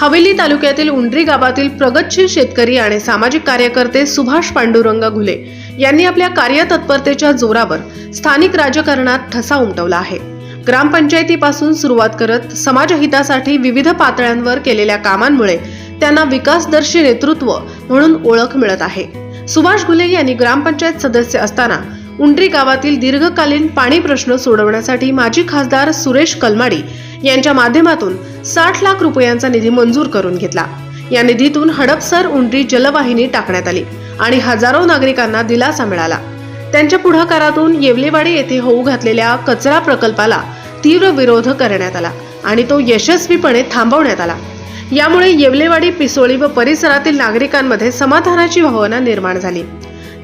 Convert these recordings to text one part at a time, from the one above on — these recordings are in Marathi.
हवेली तालुक्यातील उंडरी गावातील प्रगतशील शेतकरी आणि सामाजिक कार्यकर्ते सुभाष पांडुरंग घुले यांनी आपल्या कार्यतत्परतेच्या जोरावर स्थानिक राजकारणात ठसा उमटवला आहे. ग्रामपंचायतीपासून सुरुवात करत समाजहितासाठी विविध पातळ्यांवर केलेल्या कामांमुळे त्यांना विकासदर्शी नेतृत्व म्हणून ओळख मिळत आहे. सुभाष घुले यांनी ग्रामपंचायत सदस्य असताना उंडरी गावातील दीर्घकालीन पाणी प्रश्न सोडवण्यासाठी माजी खासदार सुरेश कलमाडी यांच्या माध्यमातून साठ लाख रुपयांचा निधी मंजूर करून घेतला. या निधीतून हडपसर उंडरी जलवाहिनी टाकण्यात आली आणि हजारो नागरिकांना दिलासा मिळाला. त्यांच्या पुढाकारातून येवलेवाडी येथे होऊ घातलेल्या कचरा प्रकल्पाला तीव्र विरोध करण्यात आला आणि तो यशस्वीपणे थांबवण्यात आला. यामुळे येवलेवाडी पिसोळी व परिसरातील नागरिकांमध्ये समाधानाची भावना निर्माण झाली.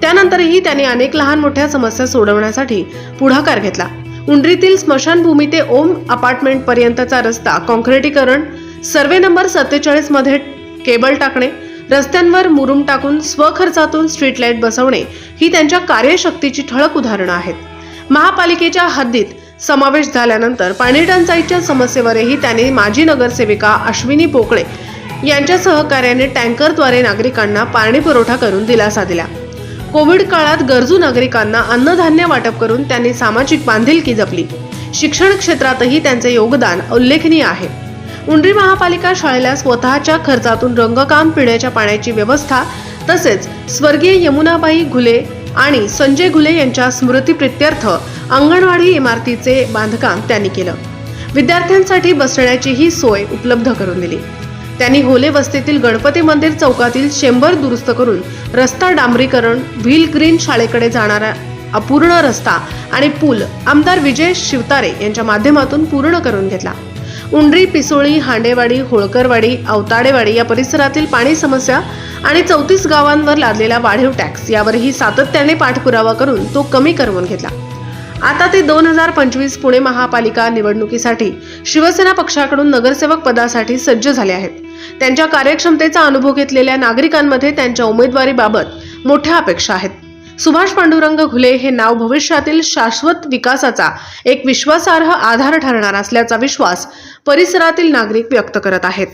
त्यानंतरही त्यांनी अनेक लहान मोठ्या समस्या सोडवण्यासाठी पुढाकार घेतला. उंडरीतील स्मशानभूमी ते ओम अपार्टमेंट पर्यंतचा रस्ता कॉन्क्रिटीकरण सर्वे नंबर सत्तेचाळीसमध्ये केबल टाकणे रस्त्यांवर मुरुम टाकून स्वखर्चातून स्ट्रीट लाइट बसवणे ही त्यांच्या कार्यशक्तीची ठळक उदाहरणं आहेत. महापालिकेच्या हद्दीत समावेश झाल्यानंतर पाणी टंचाईच्या समस्येवरही त्यांनी माजी नगरसेविका अश्विनी पोकळे यांच्या सहकार्याने टँकरद्वारे नागरिकांना पाणी पुरवठा करून दिलासा दिला. कोविड काळात गरजू नागरिकांना अन्नधान्य वाटप करून त्यांनी सामाजिक बांधिलकी जपली. शिक्षण क्षेत्रातही त्यांचे योगदान उल्लेखनीय आहे. उंडरी महापालिका शाळेला स्वतःच्या खर्चातून रंगकाम पिण्याच्या पाण्याची व्यवस्था तसेच स्वर्गीय यमुनाबाई घुले आणि संजय घुले यांच्या स्मृतीप्रित्यर्थ अंगणवाडी इमारतीचे बांधकाम त्यांनी केलं. विद्यार्थ्यांसाठी बसण्याचीही सोय उपलब्ध करून दिली. त्यांनी होले वस्तीतील गणपती मंदिर चौकातील शेंबर दुरुस्त करून रस्ता डांबरीकरण व्हील ग्रीन शाळेकडे जाणारा अपूर्ण रस्ता आणि पूल आमदार विजय शिवतारे यांच्या माध्यमातून पूर्ण करून घेतला. उंडरी पिसोळी हांडेवाडी होळकरवाडी अवताडेवाडी या परिसरातील पाणी समस्या आणि चौतीस गावांवर लादलेला वाढीव टॅक्स यावरही सातत्याने पाठपुरावा करून तो कमी करवून घेतला. आता ते दोन हजार पंचवीस पुणे महापालिका निवडणुकीसाठी शिवसेना पक्षाकडून नगरसेवक पदासाठी सज्ज झाले आहेत. त्यांच्या कार्यक्षमतेचा अनुभव घेतलेल्या नागरिकांमध्ये त्यांच्या उमेदवारीबाबत मोठ्या अपेक्षा आहेत. सुभाष पांडुरंग घुले हे नाव भविष्यातील शाश्वत विकासाचा एक विश्वासार्ह आधार ठरणार असल्याचा विश्वास परिसरातील नागरिक व्यक्त करत आहेत.